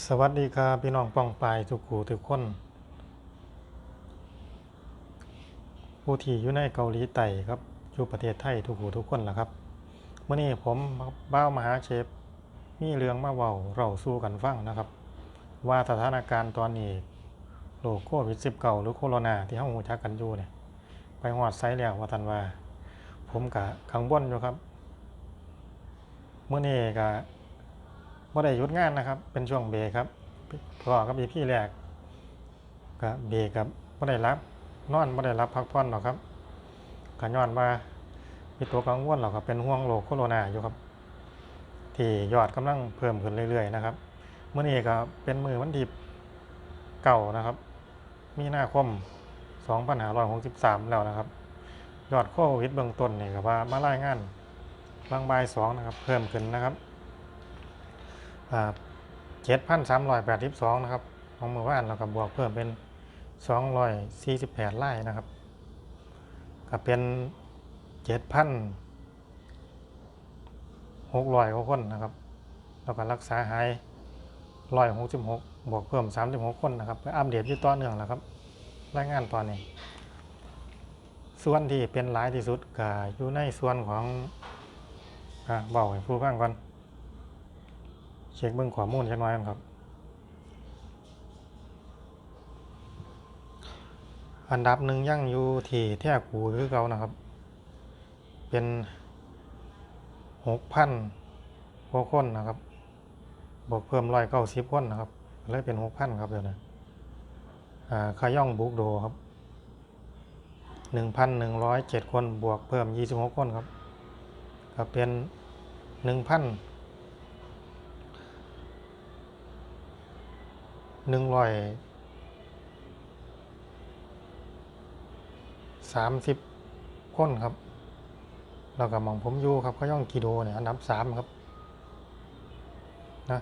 สวัสดีครับพี่น้องป้องปายทุกขู่ทุกคน ผู้ที่อยู่ในเกาหลีใต้ครับอยู่ประเทศไทยทุกหูทุกคนแหละครับเมื่อนี้ผมบ้าวมหาเชฟมีเรื่องมาเว้าเราสู้กันฟังนะครับ ว่าสถานการณ์ตอนนี้โรคโควิด19หรือโคโรนาที่เฮาฮู้จักกันอยู่เนี่ยไปฮอดไซแล้วว่าท่านว่า ผมกะกังวลอยู่ครับเมื่อนี้กะ บ่ได้หยุดงานนะครับ เป็นช่วงเบรกครับพอกับอีพี่แรกก็เบรกกับบ่ได้รับ นอนบ่ได้รับพักผ่อนหรอกครับก็ย้อนว่ามีตัวกังวลหรอกครับเป็นห่วงโรคโคโรนาอยู่ครับ ที่ยอดกำลังเพิ่มขึ้นเรื่อยๆนะครับเมื่อนี้ก็เป็นมือวันที่เก่านะครับ มีนาคม2563 แล้วนะครับ ยอดโควิดเบื้องต้นนี่ก็ว่ามารายงานบางบ่ายสองนะครับ เพิ่มขึ้นนะครับ เจ็ดพันสามร้อยแปดสิบสองนะครับ ของเมื่อวานเราก็บวกเพิ่มเป็นสองร้อยสี่สิบแปดไร่นะครับ ก็เป็นเจ็ดพันหกร้อยกว่าคนนะครับแล้วก็รักษาหายร้อยหกสิบหกบวกเพิ่มสามสิบหกคนนะครับไปอัปเดตอยู่ต่อเนื่องแล้วครับรายงานตอนนี้ ส่วนที่เป็นหลายที่สุดก็อยู่ในส่วนของอ่าเบาให้ผู้ฟังก่อน เช็คเบื้องข้อมูลจักหน่อยกันครับ อันดับหนึ่งยังอยู่ที่แท่กูคือเก่านะครับ เป็นหกพันกว่าคนนะครับ บวกเพิ่มร้อยเก้าสิบคนนะครับเลยเป็นหกพันครับเดี๋ยวนะอ่าขย่องบุกโดครับหนึ่งพันหนึ่งร้อยเจ็ดคนบวกเพิ่มยี่สิบหกคนครับก็เป็นหนึ่งพัน หนึ่งร้อยสามสิบคนครับแล้วก็หมองผมอยู่ครับเขาย่องกิโลเนี่ยอันดับสามครับนะ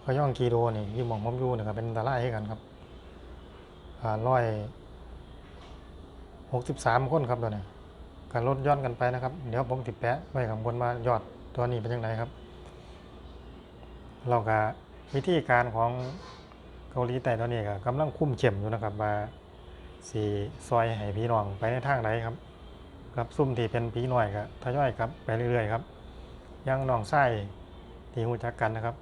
เขาย่องกิโลนี่อยู่มองผมอยู่เนี่ยเป็นตาไลให้กันครับอ่าร้อยหกสิบสามคนครับตัวนี้การลดย้อนกันไปนะครับ เดี๋ยวผมติดแปะไว้ข้างบนว่ายอดตัวนี้เป็นยังไงครับ เราก็วิธีการของเกาหลีใต้ตอนนี้ก็กำลังคุ้มเข้มอยู่นะครับว่าสีซอยให้พี่น้องไปในทางไหนครับกับซุ่มที่เป็นพี่น้อยก็ทยอยครับไปเรื่อยๆครับยังน้องไส้ที่หูจักกันนะครับ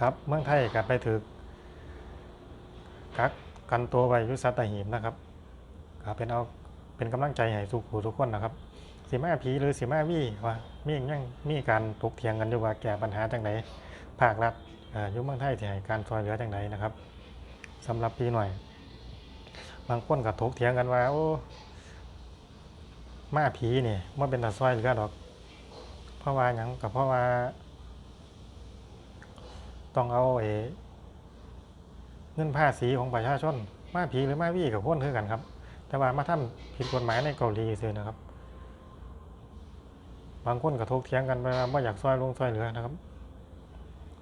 ครับเมืองไทยก็ไปถือกักกันตัวไว้ยุสัตหีบนะครับก็เป็นเอาเป็นกำลังใจให้ทุกผู้ทุกคนนะครับสีมาผีหรือสีมาวี่ว่ามียังมีการถกเถียงกันอยู่ว่าแก้ปัญหาจังไหน ภาครัฐยุเมืองไทยที่ให้การช่วยเหลือจังไดนะครับสำหรับปีหน่อย บางคนก็ถกเถียงกันว่าโอ้มาผีนี่มันเป็นตาซอยเหลือดอก เพราะว่าหยังกับเพราะว่า ต้องเอาเอเงินภาษีของประชาชน มาผีหรือมาวี่กับคนคือกันครับ แต่ว่ามาทำผิดกฎหมายในเกาหลีซื่อนะครับ บางคนก็ถกเถียงกันไปว่าบ่อยากซอยลงซอยเหลือนะครับ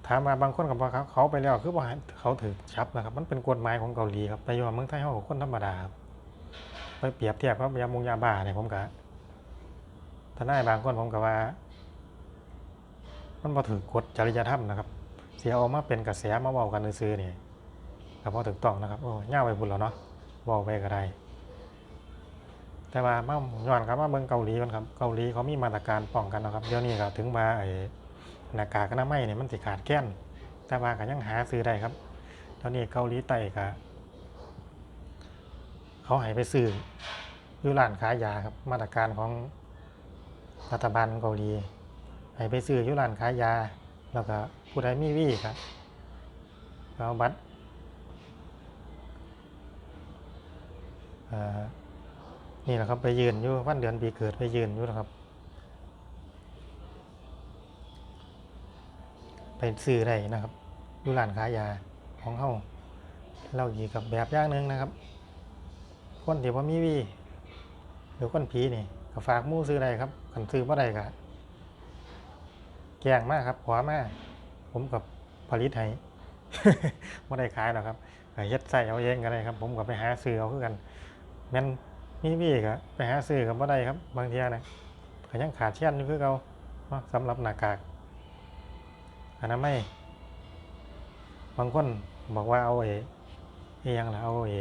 ถามมาบางคนกับว่าเขาเขาไปแล้วคือว่าเขาถือชับนะครับ มันเป็นกฎหมายของเกาหลีครับไปอยู่เมืองไทยเขากับคนธรรมดาครับไปเปรียบเทียบกับยามงยาบ้าเนี่ยผมกะทนายบางคนผมกะว่า มันพอถือกฎจริยธรรมนะครับ เสียออกมาเป็นกระแสมาเว้ากันซื้อๆนี่ยก็พอถูกต้องนะครับโอ้ย่าไปพุ่นแล้วเนาะเว้าไปก็ได้แต่ว่ามาย้อนกลับมาเมืองเกาหลีกันครับ เกาหลีเขามีมาตรการป้องกันนะครับ เดี๋ยวนี้ก็ถึงมาไอ้ หน้ากากอนามัยเนี่ยมันสิขาดแคลนแต่ว่าก็ยังหาซื้อได้ครับตอนนี้เกาหลีใต้ก็เขาให้ไปซื้ออยู่ร้านขายยาครับมาตรการของรัฐบาลเกาหลีให้ไปซื้ออยู่ร้านขายยา แล้วก็ผู้ใดมีวีครับเอาบัตรนี่แหละครับไปยืนอยู่วันเดือนปีเกิดไปยืนอยู่นะครับ ไป ซื้อได้นะครับดูร้านขายยาของเขาเราอีกกับแบบอย่างหนึ่งนะครับ คนที่ว่ามีวีหรือคนผีนี่ก็ฝากมู่ซื้อได้ครับคันซื้อบ่ได้ก็แกงมากครับขวามากผมกับผลิตให้บ่ได้ขายหรอกครับก็เฮ็ดใส่เอาเองก็ได้ครับ ผมก็ไปหาซื้อเอาคือกันแม่นมีวีก็ไปหาซื้อกับบ่ได้ครับ บางทีนะก็ยังขาดเช่นอยู่คือเก่าเนาสำหรับหน้ากาก อนามัยบางคนบอกว่าเอาเอเอยังล่ะเอาเอ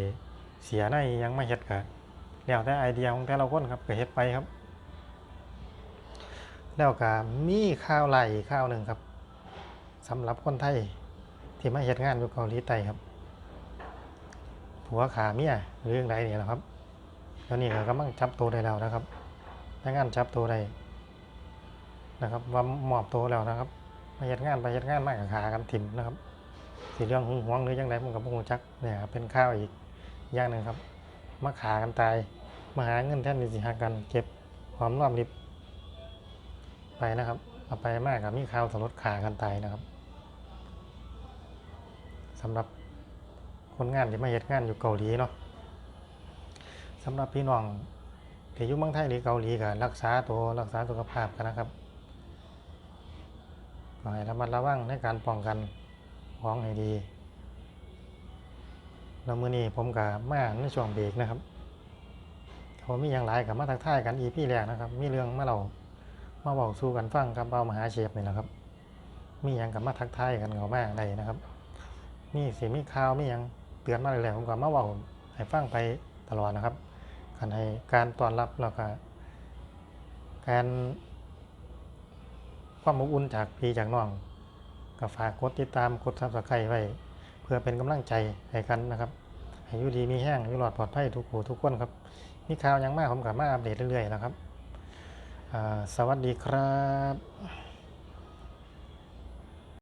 เสียในอิหยังไมาเฮ็ดก็แล้วแต่ไอเดียของแต่ละคนครับก็เฮ็ดไปครับ แล้วก็มีข่าวไหลข่าวหนึ่งครับสำหรับคนไทยที่มาเฮ็ดงานอยู่เกาหลีใต้ครับผัวขาเมียหรืออย่างไรนี่แหละครับแล้วนี่ก็กำลังจับตัวได้แล้วนะครับพนักงานจับตัวได้นะครับว่ามอบตัวแล้วนะครับ เฮ็ดงานไปเฮ็ดงานมากกับขากันถิ่มนะครับสีเรื่องหึงหวงหรือยังไงผมกับพวกจักเนี่ยครับเป็นข้าวอีกอย่างหนึ่งครับมาขากันตายมาหาเงินแทนที่สิหากันเก็บหอมรอมริบไปนะครับเอาไปมากกับมีข่าวสลดขากันตายนะครับสำหรับคนงานที่มาเหตุงานอยู่เกาหลีเนาะสำหรับพี่น้องที่อยู่เมืองไทยหรือเกาหลีก็รักษาตัวรักษาสุขภาพกันนะครับ ขอให้ระมัดระวังในการป้องกันของให้ดี แล้วมือนี้ผมกับมาในช่วงเบรกนะครับเขามีอย่างไรกับมาทักทายกันอีพี่แรกนะครับ มีเรื่องมาเรามาบอกสู้กันฟังกับเบามหาเชฟนี่แหละครับ มีหยังกับมาทักทายกันเขามากได้นะครับ มีเสียมีข่าวมีหยังเตือนมาเลยแหละผมก็มาบอกให้ฟังไปตลอดนะครับกันให้การต้อนรับแล้วก็การ ความอบอุ่นจากพี่จากน้องก็ฝากกดติดตามกดซับสไครต์ไว้ เพื่อเป็นกำลังใจให้กันนะครับอายุดีมีแห้งอยู่หลอดปลอดภัยทุกหูทุกคนครับมีข่าวยังมากผมกับมาอัปเดตเรื่อยๆนะครับสวัสดีครับ